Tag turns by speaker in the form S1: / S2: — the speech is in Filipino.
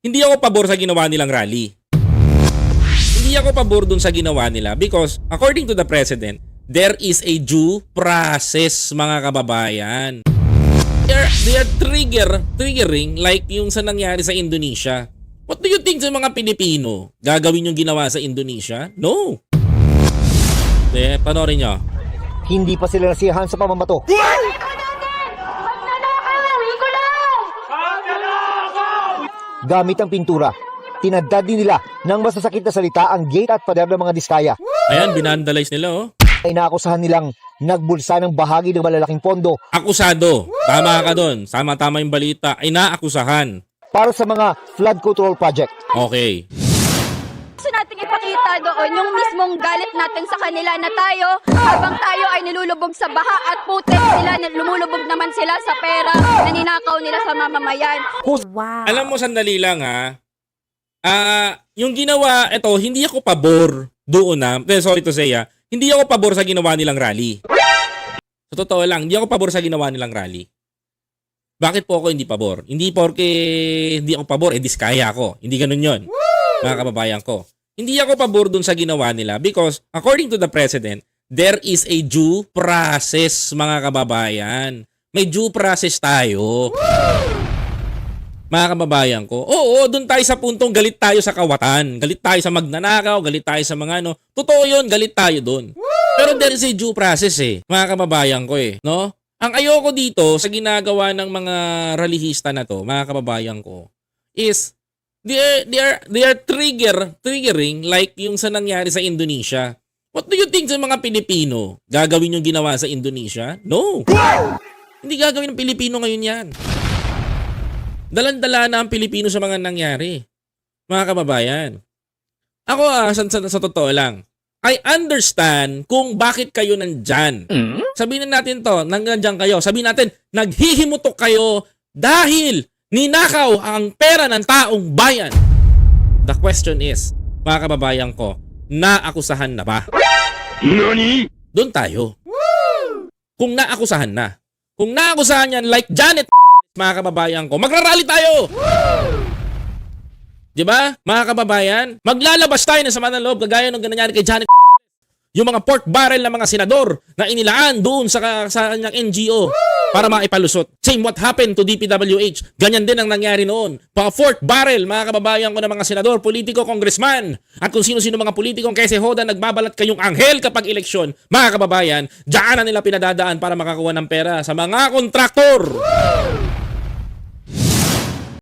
S1: hindi ako pabor sa ginawa nilang rally. Hindi ako pabor dun sa ginawa nila because according to the president, there is a due process mga kababayan. They are, they are trigger, triggering like yung sa nangyari sa Indonesia. What do you think sa mga Pilipino? Gagawin yung ginawa sa Indonesia? No. Eh, panoorin nyo.
S2: Hindi pa sila nasiyahan sa pamamato. Gamit ang pintura, tinadad din nila ng masasakit na salita ang gate at pader ng mga diskaya.
S1: Ayan, binandalize nila oh.
S2: Ay naakusahan nilang nagbulsa ng bahagi ng malalaking pondo
S1: Akusado. Tama ka doon. Tama-tama yung balita. Ay naakusahan.
S2: para sa mga flood control project.
S1: Okay.
S3: Ipakita doon yung mismong galit natin sa kanila na tayo, habang tayo ay nilulubog sa baha at putik sila, lumulubog naman sila sa pera na ninakaw nila sa mamamayan.
S4: Wow.
S1: Alam mo, sandali lang ha. Ah, yung ginawa, ito, hindi ako pabor doon na. Eh, sorry to say ha. Hindi ako pabor sa ginawa nilang rally. Sa totoo lang, hindi ako pabor sa ginawa nilang rally. Bakit po ako hindi pabor? Hindi porke hindi ako pabor, eh diskaya ako. Hindi ganun yon mga kababayan ko. Hindi ako pabor dun sa ginawa nila because according to the president, there is a due process mga kababayan. May due process tayo mga kababayan ko. Oo, doon tayo sa puntong galit tayo sa kawatan. Galit tayo sa magnanakaw, galit tayo sa mga ano. Totoo yun, galit tayo doon. Pero there is a due process eh, mga kababayan ko eh. No? Ang ayoko dito sa ginagawa ng mga rallyista na to, mga kababayan ko, is they are, they are, they are trigger, triggering like yung sa nangyari sa Indonesia. What do you think sa mga Pilipino? Gagawin yung ginawa sa Indonesia? No. Hindi gagawin ng Pilipino ngayon yan. Dalandala na ang Pilipino sa mga nangyari. Mga kababayan. Ako ah, sa, sa, sa totoo lang, I understand kung bakit kayo nandyan. Sabihin na natin to, nandyan kayo. Sabihin natin, naghihimutok kayo dahil ninakaw ang pera ng taong bayan. The question is, mga kababayan ko, naakusahan na ba? Doon tayo. Kung naakusahan na. Kung naakusahan yan like Janet mga kababayan ko, magrarally tayo! Di ba? Mga kababayan, maglalabas tayo ng sama ng loob kagaya ng ganyan kay Janet yung mga pork barrel ng mga senador na inilaan doon sa, sa kanyang NGO para maipalusot. Same what happened to DPWH. Ganyan din ang nangyari noon. Mga pork barrel, mga kababayan ko ng mga senador, politiko, congressman, at kung sino-sino mga politikong kese hoda nagbabalat kayong anghel kapag eleksyon, mga kababayan, diyan na nila pinadadaan para makakuha ng pera sa mga kontraktor.